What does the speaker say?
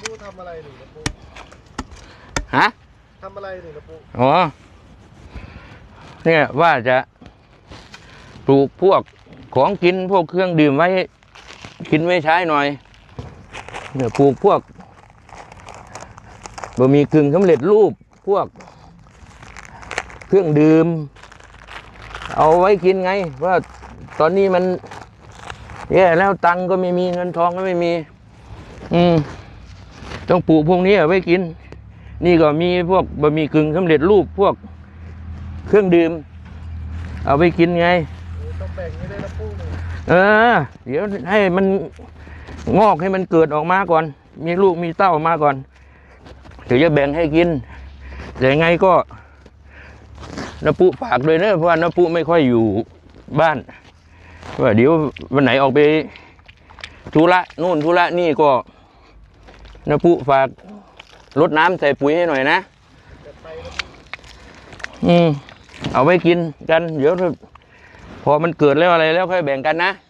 ปูทำอะไรหนึ่งนะปูฮะทำอะไรหนึ่งนะปูอ๋อเนี่ยว่าจะปลูกพวกของกินพวกเครื่องดื่มไว้ กินไว้ใช้หน่อยเนี่ยปลูกพวกบะหมี่กึ่งสำเร็จรูปพวก เครื่องดื่ม เอาไว้กินไงว่าตอนนี้มันแย่แล้วตังค์ก็ไม่มีเงินทองก็ไม่มี อืม ต้องปลูกพวกนี้เอาไว้กิน นี่ก็มีพวกบะหมี่กึ่งสำเร็จรูปพวกเครื่องดื่ม เอาไปกินไงเออต้องแบ่งให้ได้นะปูเออ เดี๋ยวให้มันงอกให้มันเกิดออกมาก่อน มีลูกมีเต้าออกมาก่อนถึงจะแบ่งให้กินแต่ยังไงก็นปุฝากเลยเนะเพราะว่านปุไม่ค่อยอยู่บ้านว่าเดี๋ยววันไหนออกไปธุระนู่นธุระนี่ก็ นปุฝากรดน้ำใส่ปุ๋ยให้หน่อยนะจะไปนะ อืม เอาไว้กินกัน เดี๋ยวถ้าพอมันเกิดแล้วอะไรแล้วค่อยแบ่งกันนะค